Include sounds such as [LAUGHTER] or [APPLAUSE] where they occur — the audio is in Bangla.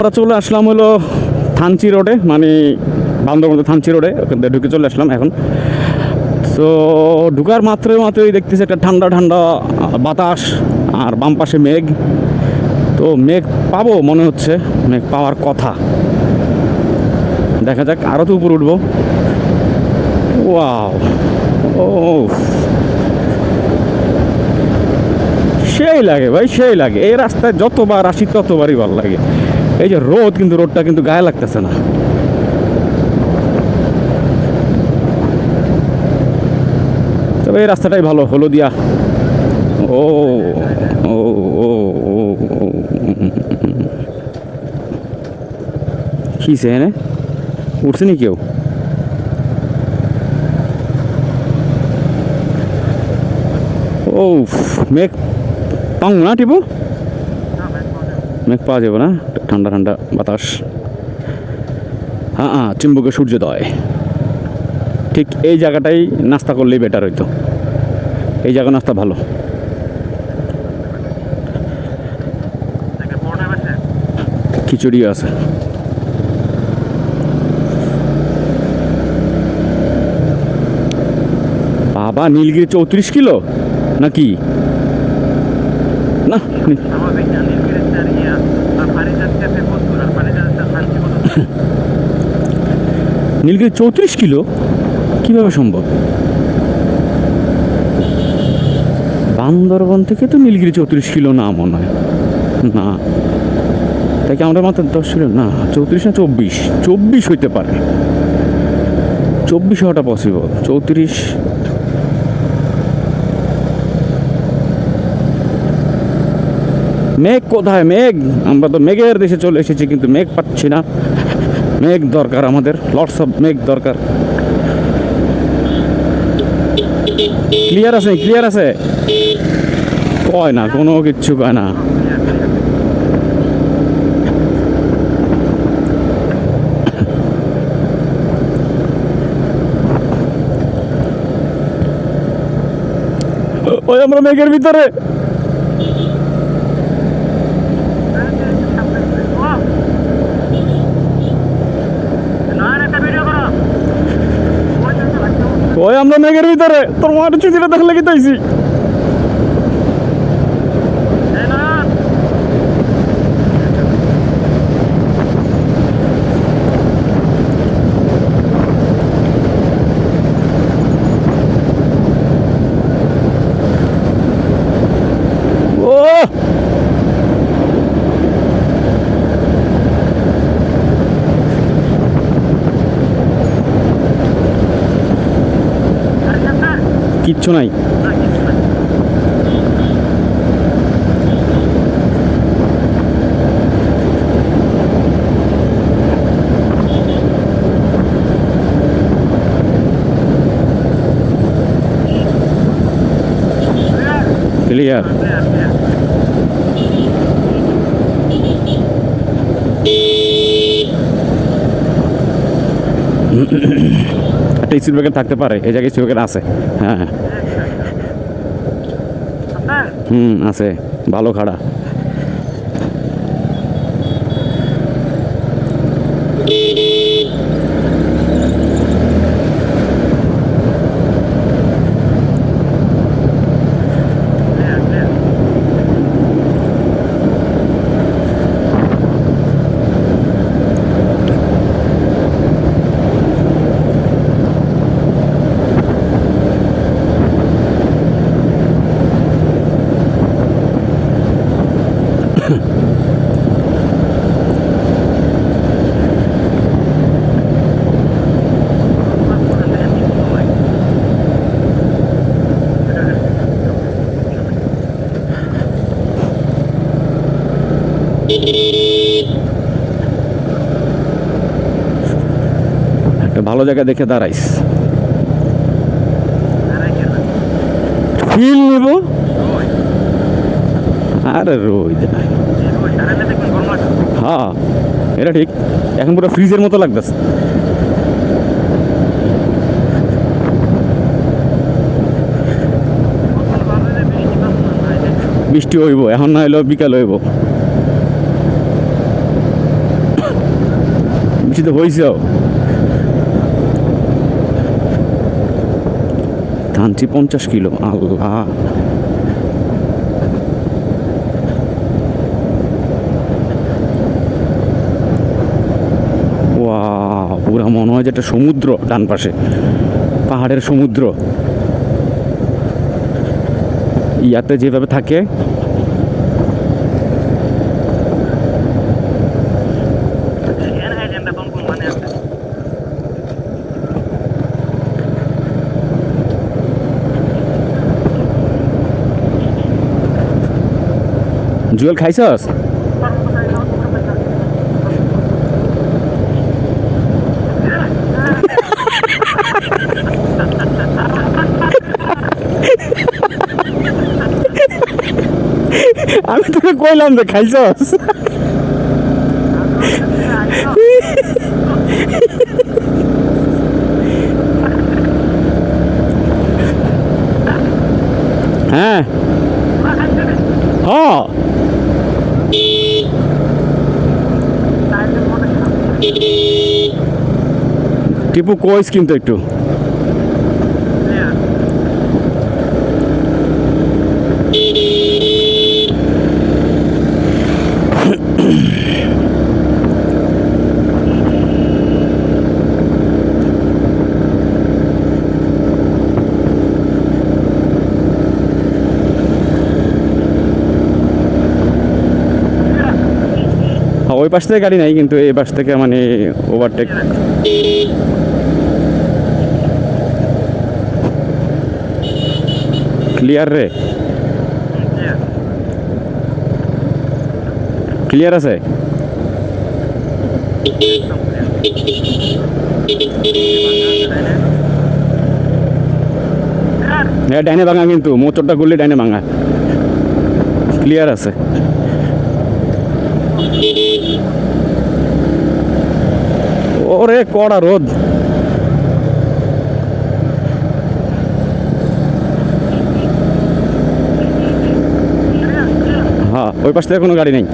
আমরা চলে আসলাম হলো থানচি রোডে মানে বান্দরবন থানচি রোডে, ওখান থেকে ঢুকে চলে আসলাম এখন। তো ঢুকার মাত্রই মাত্রই দেখতেছি একটা ঠান্ডা ঠান্ডা বাতাস আর বাম পাশে মেঘ। তো মেঘ পাবো মনে হচ্ছে, মেঘ পাওয়ার কথা। দেখা যাক আরও তো উপরে উঠবো। ওয়াও ও সেই লাগে ভাই, সেই লাগে। এই রাস্তায় যতবার আসি ততবারই ভালো লাগে। এই যে রোদ কিন্তু, রোদটা কিন্তু গায়ে লাগতেছে না। তবে এই রাস্তাটাই ভালো, হলদিয়া। ও ও ও ও ও কিসে এনে উঠছে নি কেউ? ও, মেঘ পাং না টিপু? মেঘ পাওয়া যাবে না। ঠান্ডা ঠান্ডা বাতাস। হ্যাঁ হ্যাঁ চুম্বকে সূর্যোদয়। ঠিক এই জায়গাটাই নাস্তা করলেই বেটার হইতো। এই জায়গা নাস্তা ভালো। খিচুড়ি আছে। বাবা, নীলগিরি চৌত্রিশ কিলো? নাকি? না? নীলগিরি চৌত্রিশ কিলো? কীভাবে সম্ভব? বান্দরবন থেকে তো নীলগিরি চৌত্রিশ কিলো না, মনে হয়। না। তাই কি আমরা মাত্র দশ কিলো? না, চৌত্রিশ না চব্বিশ? চব্বিশ হইতে পারে। চব্বিশ হওয়াটা পসিবল চৌত্রিশ মেঘ কোথায়? মেঘ। আমরা তো মেঘের দেশে চলে এসেছি, কিন্তু মেঘ পাচ্ছি না। মেঘ দরকার আমাদের। লটস অফ মেঘ দরকার। ক্লিয়ার আছে? ক্লিয়ার আছে? কয় না, কোনো কিচ্ছু কয় না। ওই আমরা মেঘের ভিতরে। ওই আমরা মেঘের ভিতরে তোর মাঠে চুতিটা দেখলে কি তাইছি ও কিচ্ছু নাই। ক্লিয়ার [COUGHS] একটা স্পিড ব্রেকার থাকতে পারে এই জায়গায় স্পিড ব্রেকার আছে। হ্যাঁ। হুম আছে। ভালো খাড়া। একটা ভালো জায়গা দেখে দাঁড়াইস। ফিল নেব? আরে রোদ হ্যাঁ এটা ঠিক। এখন পুরো ফ্রিজের মতো লাগতেছে। বৃষ্টি হইব, এখন না হইলেও বিকাল হইব। বৃষ্টিতে হয়েছেও থানচি পঞ্চাশ কিলো আল্লাহ পুরা মনে হয় যে একটা সমুদ্র ডান পাশে। পাহাড়ের সমুদ্র। ইয়াতে যেভাবে থাকে এজেন্ডা কোন কোন মানে আছে জুয়েল খাইছস? আমি তোকে কইলাম যে খাইছস। হ্যাঁ। হ্যাঁ টিপু কইস কিন্তু একটু হ্যাঁ, ওই পাশ থেকে গাড়ি নাই, কিন্তু এই পাশ থেকে মানে ওভারটেক ক্লিয়ার রে? ক্লিয়ার আছে? হ্যাঁ ডাইনে ভাঙা কিন্তু মোচরটা করলে ডাইনে ভাঙা। ক্লিয়ার আছে? ওরে কড়া রোদ। হ্যাঁ ওই পাশ থেকে কোনো গাড়ি নেই।